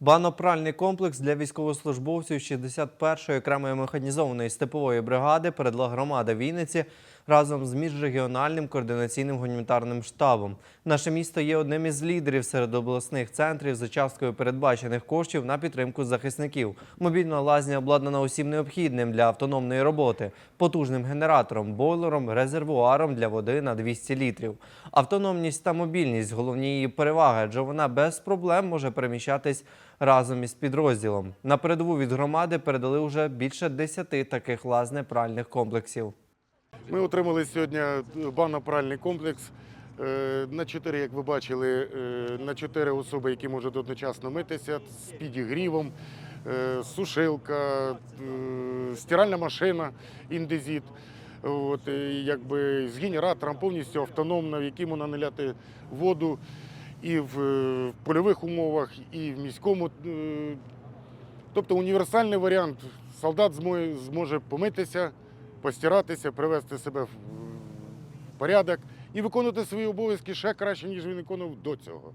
Банопральний комплекс для військовослужбовців 61-ї окремої механізованої степової бригади передала громада Вінниці разом з міжрегіональним координаційним гуманітарним штабом. Наше місто є одним із лідерів серед обласних центрів за часткою передбачених коштів на підтримку захисників. Мобільна лазня обладнана усім необхідним для автономної роботи, потужним генератором, бойлером, резервуаром для води на 200 літрів. Автономність та мобільність головні її переваги, адже вона без проблем може переміщатись разом із підрозділом. На передову від громади передали вже більше 10 таких лазнепральних комплексів. Ми отримали сьогодні банно-пральний комплекс е, на 4, як ви бачили, е, на 4 особи, які можуть одночасно митися з підігрівом, е, сушилка, е, стиральна машина індезіт. От, якби з генератором повністю автономно, в який можна наляти воду і в е, польових умовах, і в міському. е, Тобто універсальний варіант. Солдат зможе помитися, постиратися, привести себе в порядок і виконувати свої обов'язки ще краще, ніж він виконував до цього.